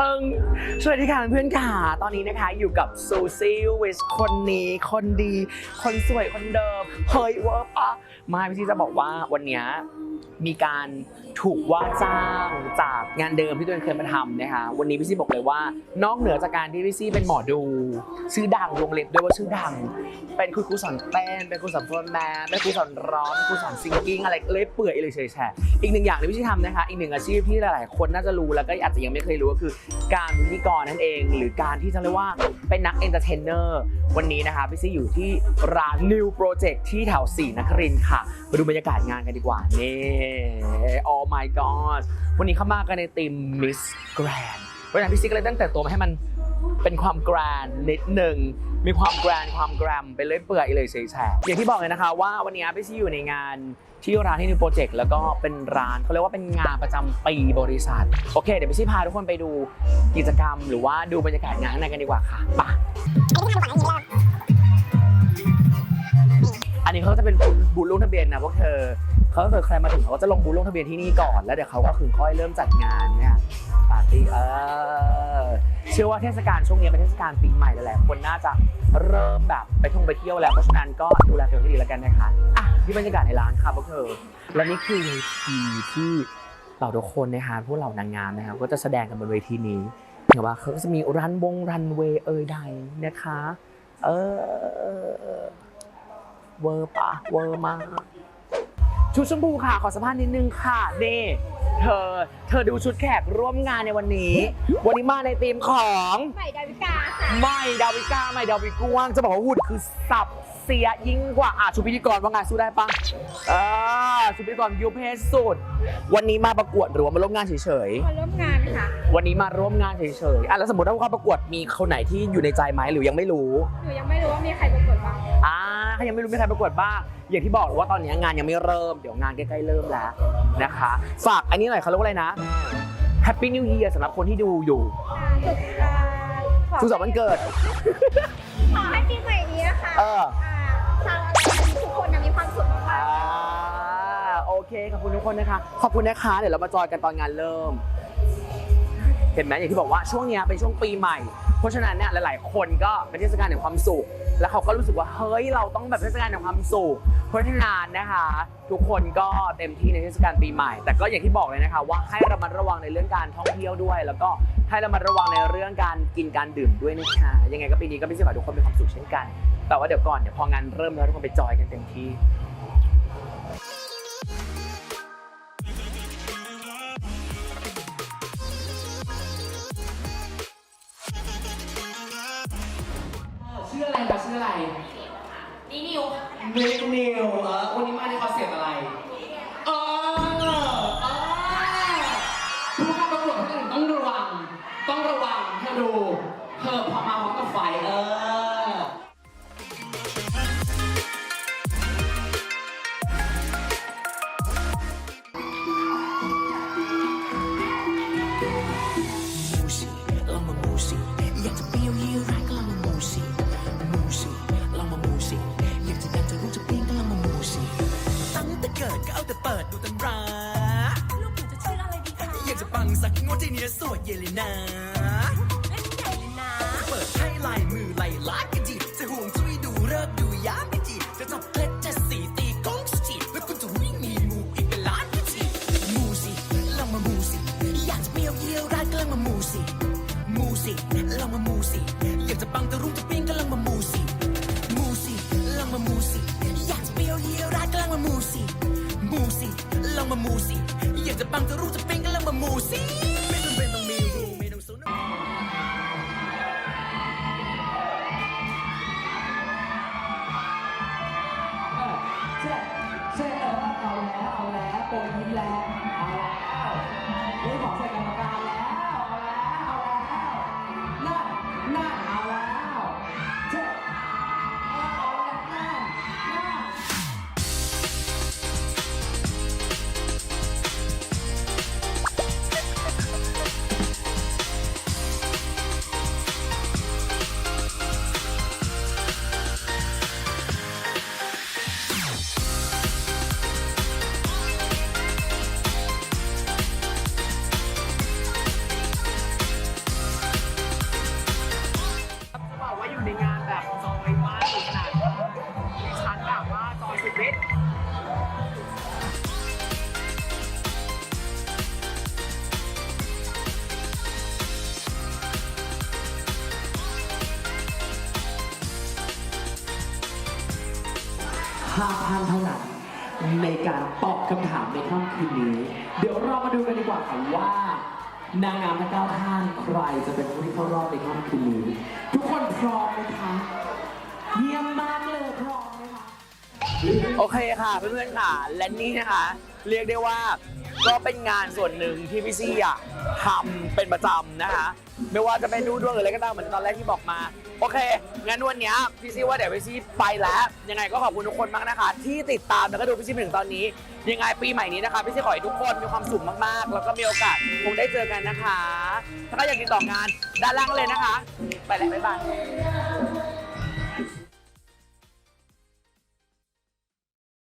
ตึงสวัสดีค่ะเพื่อนๆค่ะตอนนี้นะคะอยู่กับซูซี่วิสคนนี้คนดี คนสวยคนเดิมเฮ้ยเวอร์ปะไมาพี่ซีจะบอกว่าวันนี้ มีการถูกว่าจ้างจากงานเดิมที่ตัวเองเคยมาทำนะคะวันนี้พี่ซี่บอกเลยว่า นอกเหนือจากการที่พี่ซี่เป็นหมอดู ชื่อดังวงเล็บด้วยว่าชื่อดัง เป็นคุณครูสอนเต้นเป็นครูสอนฟิร์มแมนเป็นครูสอนร้องเป็นครูสอนซิงกิ้งอะไรเลยเปื่อยเลยเฉยแฉะอีกหนึ่งอย่างที่พี่ซี่ทำนะคะ อีกหนึ่งอาชีพที่หลาย ๆ คนน่าจะรู้แล้วก็อาจจะยังไม่เคยรู้ก็คือ การพิธีกรนั่นเอง หรือการที่จะเรียกว่าเป็นนักเอนเตอร์เทนเนอร์วันนี้นะคะพี่ซี่อยู่ที่ร้าน New Project ที่แถวสี่นครินทร์ค่ะ มาดูบรรยากาศงานกันดีกว่านี่ oh my god วันนี้เข้ามากันในทีม Miss Grand เพราะฉะนั้นพี่ซีก็เลยตั้งแต่ตัวมาให้มันเป็นความแกรนนิดหนึ่งมีความแกรนความแกรมไปเลยเปื่อยเลยเฉยแฉะอย่างที่บอกเลยนะคะ ว่าวันนี้พี่ซีอยู่ในงานที่ร้านที่ New Project แล้วก็เป็นร้านเขาเรียกว่าเป็นงานประจำปีบริษัท โอเค เดี๋ยวพี่ซีพาทุกคนไปดูกิจกรรม หรือว่าดูบรรยากาศงานข้างในกันดีกว่าค่ะไป อันนี้เขาจะเป็นบูธลงทะเบียนนะพวกเธอเขาเกิดใครมาถึงเขาก็จะลงบูธลงทะเบียนที่นี่ก่อน แล้วเดี๋ยวเขาก็คือค่อยเริ่มจัดงานเนี่ยปาร์ตี้เออเชื่อว่าเทศกาลช่วงนี้เป็นเทศกาลปีใหม่แล้วแหละคนน่าจะเริ่มแบบไปท่องไปเที่ยวแล้วเพราะฉะนั้นก็ดูแลตัวเองให้ดีแล้วกันนะคะอะที่บรรยากาศในร้านค่ะพวกเธอ และนี่คือเวทีที่เราทุกคนนะคะพวกเหล่านางงามนะครับก็จะแสดงกันบนเวทีนี้เห็นว่าเขาก็จะมีรันวงรันเวย์เอยใดนะคะ เออ เวอร์ปะเวอร์มากชุดชมพูค่ะ ขอสัมภาษณ์นิดนึงค่ะ นี่เธอ เธอดูชุดแขกร่วมงานในวันนี้ วันนี้มาในธีมของใหม่ดาวิกาค่ะไม่ดาวิกาไม่ดาวิกว้างจะบอกว่าหุ่นคือสับเสียยิ่งกว่าอะชุดพิธีกรว่าไงสู้ได้ปะอ่าชุดพิธีกรยูเพศสุด วันนี้มาประกวดหรือว่ามาร่วมงานเฉยมาร่วมงานค่ะๆวันนี้มาร่วมงานเฉยๆอะแล้วสมมติถ้าเขาประกวดมีคนไหนที่อยู่ในใจไหมหรือยังไม่รู้ หนูยังไม่รู้ว่ามีใครประกวดบ้างอ่าเขา ยังไม่รู้มีใครประกวดบ้าง อย่างที่บอกว่าตอนนี้งานยังไม่เริ่ม เดี๋ยวงานใกล้ๆเริ่มแล้วนะคะ ฝากอันนี้หน่อยเขาเรียกว่าอะไรนะ Happy New Year สำหรับคนที่ดูอยู่สุดอ่าขอสุขสันต์วันเกิด ขอให้ปีใหม่นี้นะคะเอออ่าชาวอาชีพทุกคนนะมีความสุขมากอ่าโอเค ขอบคุณทุกคนนะคะ ขอบคุณนะคะ เดี๋ยวเรามาจอยกันตอนงานเริ่ม เห็นไหมอย่างที่บอกว่าช่วงเนี้ยเป็นช่วงปีใหม่ เพราะฉะนั้นเนี่ยหลาย ๆ คนก็เป็นเทศกาลแห่งความสุข แล้วเขาก็รู้สึกว่าเฮ้ยเราต้องแบบเทศกาลแห่งความสุขเพราะฉะนั้นนะคะ ทุกคนก็เต็มที่ในเทศกาลปีใหม่ แต่ก็อย่างที่บอกเลยนะคะ ว่าให้ระมัดระวังในเรื่องการท่องเที่ยวด้วย แล้วก็ให้ระมัดระวังในเรื่องการกินการดื่มด้วยนะคะยังไงก็ปีนี้ก็พี่สิขอให้ทุกคนมีความสุขเช่นกัน แต่ว่าเดี๋ยวก่อนเดี๋ยวพองานเริ่มแล้วทุกคนไปจอยกันเต็มที่ ชื่ออะไรคะชื่ออะไรนี่นิวนิวนิวเออวันนี้มาในคอนเซ็ปต์อะไรเออเออผู้เข้าประกวดคนอื่นต้องระวัง ต้องระวังเธอดูเธอพอมาพร้อมกับไฟเออ เกิดก็เอาแต่เปิดดูตำราลูกหนูจะชื่ออะไรดีคะ อยากจะปังสักงวดที่เนี้ยสวยเยเลยนะเล่นใหญ่เลยนะเปิดให้ลายมือไล่ลากกันจีจะห่วงจุ้ยดูเลิกษ์ดูยามกันจีจะจับเคล็ดจะสีตีกล้องสจีแล้วคุณจะวิ่งมีมูอีกเป็นล้านกันจีมูสิลองมามูสิอยากจะเปรี้ยวเยี่ยวร้ายก็ลองมามูสิมูสิลองมามูสิอยากจะปังจะรุ่งจะเปรี้ยงก็ลองมา มามูสิอยากจะปังจะรู้จะเปรี้ยงก็ลองมามูสิไม่ต้องเป็นต้องมีรูไม่ต้องสนเช่เช่เออเอาแล้วเอาแล้วโปรยยิ้แล้วเอาแล้วเรื่องของใส่กรรมการ 5ท่านเท่านั้นในการตอบคำถามในค่ำคืนนี้ เดี๋ยวเรามาดูกันดีกว่าค่ะว่านางงามทั้งเก้าท่านใครจะเป็นผู้ที่เข้ารอบในค่ำคืนนี้ ทุกคนพร้อมไหมคะเยี่ยมมากเลยพร้อมไหมคะโอเคค่ะเพื่อนๆค่ะ และนี่นะคะ เรียกได้ว่าก็เป็นงานส่วนหนึ่งที่พี่ซี่อะ ทำเป็นประจำนะคะ ไม่ว่าจะเป็นดูดวงหรืออะไรก็ตามเหมือนตอนแรกที่บอกมา โอเค งั้นวันนี้พี่ซี่ว่าเดี๋ยวพี่ซี่ไปแล้ว ยังไงก็ขอบคุณทุกคนมากนะคะ ที่ติดตามแล้วก็ดูพี่ซี่ถึงตอนนี้ ยังไงปีใหม่นี้นะคะพี่ซี่ขอให้ทุกคนมีความสุขมากๆ แล้วก็มีโอกาสคงได้เจอกันนะคะ ถ้าใครอยากติดต่องานด้านล่างเลยนะคะ ไปแล้วบ๊ายบาย